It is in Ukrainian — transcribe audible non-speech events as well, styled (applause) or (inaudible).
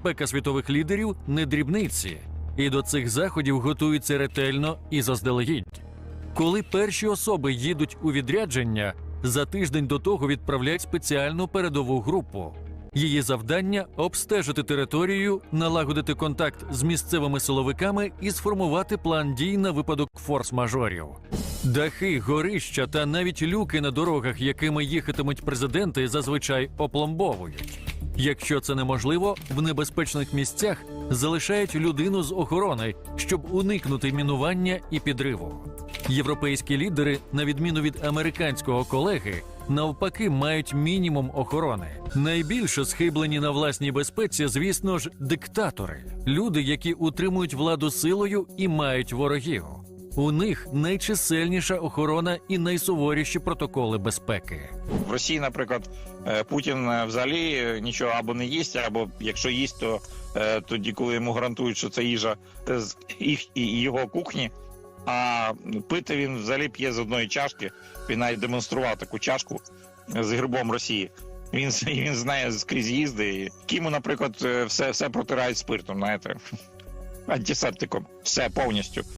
безпека світових лідерів не дрібниці, і до цих заходів готуються ретельно і заздалегідь. Коли перші особи їдуть у відрядження, за тиждень до того відправляють спеціальну передову групу. Її завдання обстежити територію, налагодити контакт з місцевими силовиками і сформувати план дій на випадок форс-мажорів. Дахи, горища та навіть люки на дорогах, якими їхатимуть президенти, зазвичай опломбовують. Якщо це неможливо, в небезпечних місцях залишають людину з охорони, щоб уникнути мінування і підриву. Європейські лідери, на відміну від американського колеги, навпаки мають мінімум охорони. Найбільше схиблені на власній безпеці, звісно ж, диктатори, люди, які утримують владу силою і мають ворогів. У них найчисельніша охорона і найсуворіші протоколи безпеки. В Росії, наприклад, е, Путін е, взагалі е, нічого або не їсть, або якщо їсть, то тоді, коли йому гарантують, що це їжа з їх і його кухні. А пити він взагалі п'є з одної чашки. Він навіть демонстрував таку чашку з грибом Росії. Він (laughs) він знає скрізь їзди. Кіму, наприклад, все, все протирають спиртом, знаєте, (laughs) антисептиком. Все повністю.